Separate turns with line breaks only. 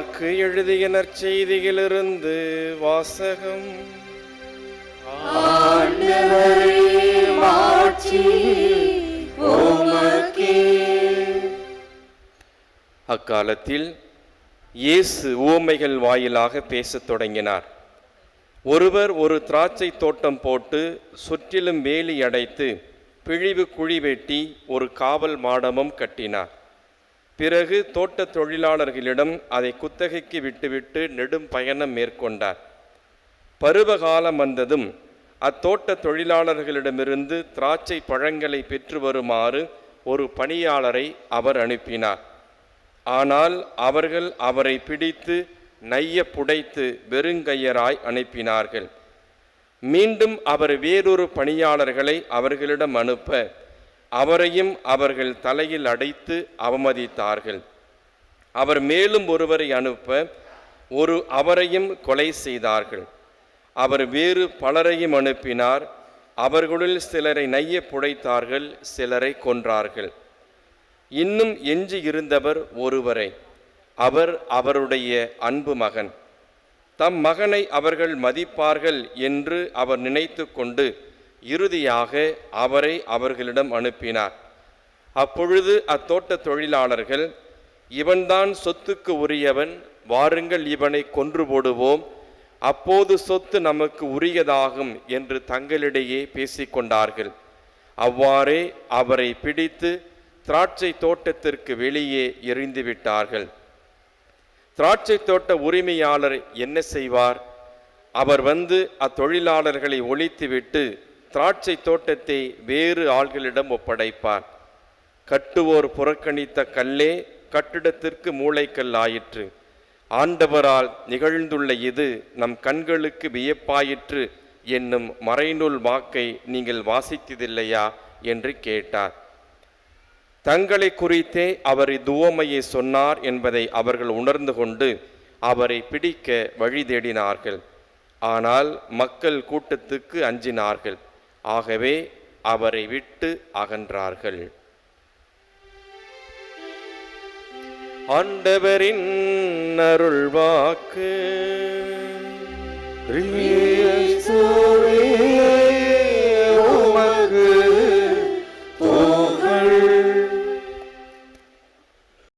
Mark எழுதிய நற்செய்தியிலிருந்து வாசகம். அக்காலத்தில் இயேசு உவமைகள் வாயிலாக பேசத் தொடங்கினார். ஒருவர் ஒரு திராட்சை தோட்டம் போட்டு சுற்றிலும் வேலி அடைத்து பிழிவு குழி வெட்டி ஒரு காவல் மாடமும் கட்டினார். பிறகு தோட்ட தொழிலாளர்களிடம் அதை குத்தகைக்கு விட்டுவிட்டு நெடும் பயணம் மேற்கொண்டார். பருவகாலம் வந்ததும் அத்தோட்ட தொழிலாளர்களிடமிருந்து திராட்சை பழங்களை பெற்று வருமாறு ஒரு பணியாளரை அவர் அனுப்பினார். ஆனால் அவர்கள் அவரை பிடித்து நைய புடைத்து வெறுங்கையராய் அனுப்பினார்கள். மீண்டும் அவர் வேறொரு பணியாளர்களை அவர்களிடம் அனுப்ப அவரையும் அவர்கள் தலையில் அடைத்து அவமதித்தார்கள். அவர் மேலும் ஒருவரை அனுப்ப ஒரு அவரையும் கொலை செய்தார்கள். அவர் வேறு பலரையும் அனுப்பினார். அவர்களுள் சிலரை நைய புடைத்தார்கள் சிலரை கொன்றார்கள். இன்னும் எஞ்சி இருந்தவர் ஒருவரை அவர் அவருடைய அன்பு மகன். தம் மகனை அவர்கள் மதிப்பார்கள் என்று அவர் நினைத்து கொண்டு இறுதியாக அவரை அவர்களிடம் அனுப்பினார். அப்பொழுது அத்தோட்ட தொழிலாளர்கள் இவன்தான் சொத்துக்கு உரியவன் வாருங்கள் இவனை கொன்று போடுவோம் அப்போது சொத்து நமக்கு உரியதாகும் என்று தங்களிடையே பேசிக்கொண்டார்கள் அவ்வாறே அவரை பிடித்து திராட்சை தோட்டத்திற்கு வெளியே எரிந்துவிட்டார்கள் திராட்சை தோட்ட உரிமையாளர் என்ன செய்வார்? அவர் வந்து அத்தொழிலாளர்களை ஒழித்துவிட்டு திராட்சை தோட்டத்தை வேறு ஆள்களிடம் ஒப்படைப்பார். கட்டுவோர் புறக்கணித்த கல்லே கட்டிடத்திற்கு மூளைக்கல் ஆயிற்று. ஆண்டவரால் நிகழ்ந்துள்ள இது நம் கண்களுக்கு வியப்பாயிற்று என்னும் மறைநூல் வாக்கை நீங்கள் வாசித்ததில்லையா? என்று கேட்டார். தங்களை குறித்தே அவர் துவமையை சொன்னார் என்பதை அவர்கள் உணர்ந்து கொண்டு அவரை பிடிக்க வழி தேடினார்கள். ஆனால் மக்கள் கூட்டத்துக்கு அஞ்சினார்கள். ஆகவே அவரை விட்டு அகன்றார்கள். ஆண்டவரின் அருள்வாக்கு.
கிறிஸ்துவே